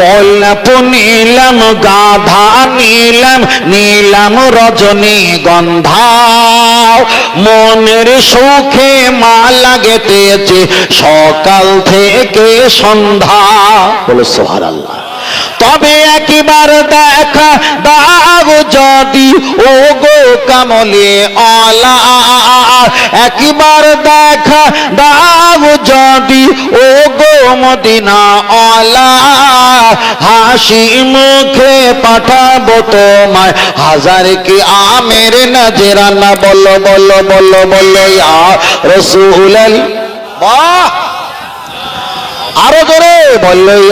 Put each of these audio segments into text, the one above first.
গোলাপ নীলাম, গাধা নীলাম নীলাম রজনী গন্ধা মনের সুখে মা লাগেতেছে সকাল থেকে সন্ধ্যা। বলে সোহার আল্লাহ তবে একবার দেখা দাও যদি ও গো কামলে অলা একবার দেখা দাও যদি ও গো মদিনা অলা হাসি মুখে পাঠাবো তোমায়। হাজার কি আমের নজরানা, বলো বলো বলো বলো, ইয়া রসুল বাহ আরও জোরে বলল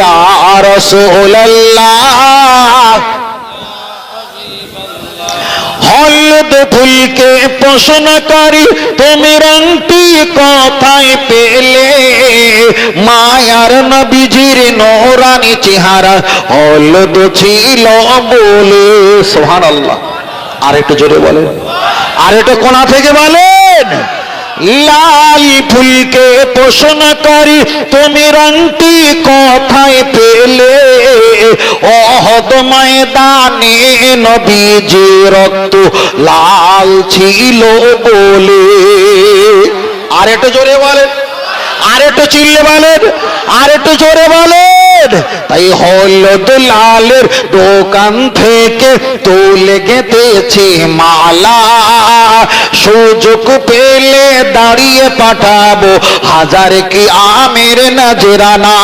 হলদ ফুলকে করি, তুমি রংটি কোথায় পেলে? মায়ার নবীজির নোরানি চেহারা হলদ ছিল বলে। সোহান আল্লাহ আর একটু জোরে বলেন। আর একটু কোনা থেকে বলেন। লাল ফুলকে পোষণ করি, তুমি রংটি কোথায় পেলে? অহদ ময়দানে নবীজি রক্ত লাল ছিল বলে। আর একটু জোরে বলেন আর একটু চিল্লে বলেন আর একটু জোরে বলেন। তাই হলদ লালের দোকান থেকে তুলে গেতেছে মালা। সুযোগ পেলে দাঁড়িয়ে পাঠাবো। হাজার কি আমের নজরানা।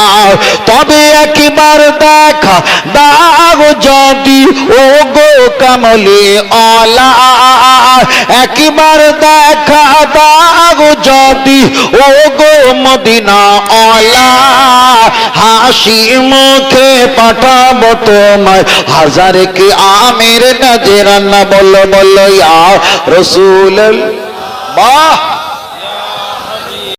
তবে একবার দেখা দাও যদি ও গো কমলে অলা একবার দেখা দাও যদি ও গো মদিনা অলা হাসি মুখে পাঠাবো তোমায়। হাজার কি আমের নজরানা বলো বলো ইয়া রসুল বাহ!